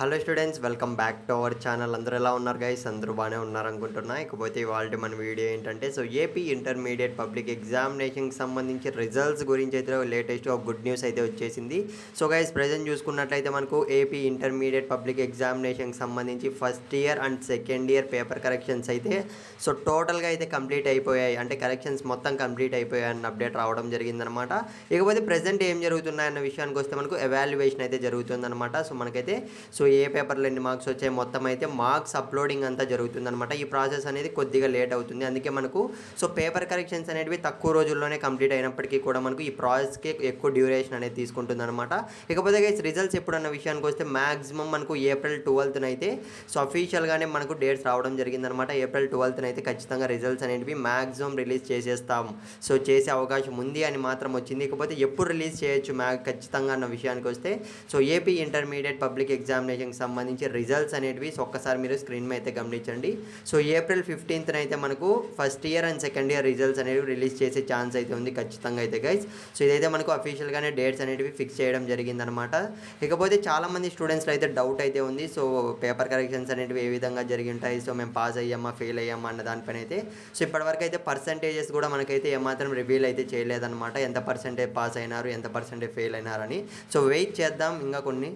Hello students welcome back to our channel అందరూ ఎలా ఉన్నారు గైస్ అందరూ బాగానే ఉన్నారు అనుకుంటున్నా ఇకపోతే ఇవాళ మన వీడియో ఏంటంటే సో ఏపీ ఇంటర్మీడియట్ పబ్లిక్ ఎగ్జామినేషన్కి సంబంధించి రిజల్ట్స్ గురించి అయితే లేటెస్ట్ ఒక గుడ్ న్యూస్ అయితే వచ్చేసింది. సో గైస్ ప్రజెంట్ చూసుకున్నట్లయితే మనకు ఏపీ ఇంటర్మీడియట్ పబ్లిక్ ఎగ్జామినేషన్కి సంబంధించి first year and second year paper corrections అయితే సో టోటల్గా అయితే కంప్లీట్ అయిపోయాయి. అంటే కరెక్షన్స్ మొత్తం కంప్లీట్ అయిపోయాయి అన్న అప్డేట్ రావడం జరిగిందనమాట ఇకపోతే ప్రజెంట్ ఏం జరుగుతున్నాయన్న విషయానికి వస్తే మనకు ఎవాల్యుయేషన్ అయితే జరుగుతుందన్నమాట. సో మనకైతే సో ఏ పేపర్లు ఎన్ని మార్క్స్ వచ్చాయి మొత్తం అయితే మార్క్స్ అప్లోడింగ్ అంతా జరుగుతుందనమాట ఈ ప్రాసెస్ అనేది కొద్దిగా లేట్ అవుతుంది. అందుకే మనకు సో పేపర్ కరెక్షన్స్ అనేటివి తక్కువ రోజుల్లోనే కంప్లీట్ అయినప్పటికీ కూడా మనకు ఈ ప్రాసెస్కి ఎక్కువ డ్యూరేషన్ అనేది తీసుకుంటుంది అనమాట ఇకపోతే గైస్ రిజల్ట్స్ ఎప్పుడన్న విషయానికి వస్తే మ్యాక్సిమం మనకు ఏప్రిల్ ట్వెల్త్న అయితే సో అఫీషియల్గానే మనకు డేట్స్ రావడం జరిగిందనమాట ఏప్రిల్ ట్వెల్త్న అయితే ఖచ్చితంగా రిజల్ట్స్ అనేవి మ్యాక్సిమం రిలీజ్ చేసేస్తాం. సో చేసే అవకాశం ఉంది అని మాత్రం వచ్చింది. ఇకపోతే ఎప్పుడు రిలీజ్ చేయొచ్చు మ్యాక్ ఖచ్చితంగా అన్న విషయానికి వస్తే so AP intermediate public examination ఎగ్జామినేషన్కి సంబంధించి రిజల్ట్స్ అనేటివి ఒక్కసారి మీరు స్క్రీన్ మీద అయితే గమనించండి. సో ఏప్రిల్ ఫిఫ్టీన్త్న అయితే మనకు first year and second year results అనేవి రిలీజ్ చేసే ఛాన్స్ అయితే ఉంది ఖచ్చితంగా అయితే గైస్ సో ఇదైతే మనకు అఫీషియల్గానే డేట్స్ అనేటివి ఫిక్స్ చేయడం జరిగిందనమాట ఇకపోతే చాలామంది స్టూడెంట్స్లో అయితే డౌట్ అయితే ఉంది. సో పేపర్ కరెక్షన్స్ అనేటివి ఏ విధంగా జరిగి ఉంటాయి సో మేము పాస్ అయ్యామా? ఫెయిల్ అయ్యామా? అన్న దానిపైన అయితే సో ఇప్పటివరకు అయితే పర్సంటేజెస్ కూడా మనకైతే ఏమాత్రం రివీల్ అయితే చేయలేదన్నమాట. ఎంత పర్సెంటేజ్ పాస్ అయినారు? ఎంత పర్సెంటేజ్ ఫెయిల్ అయినారని. సో వెయిట్ చేద్దాం. ఇంకా కొన్ని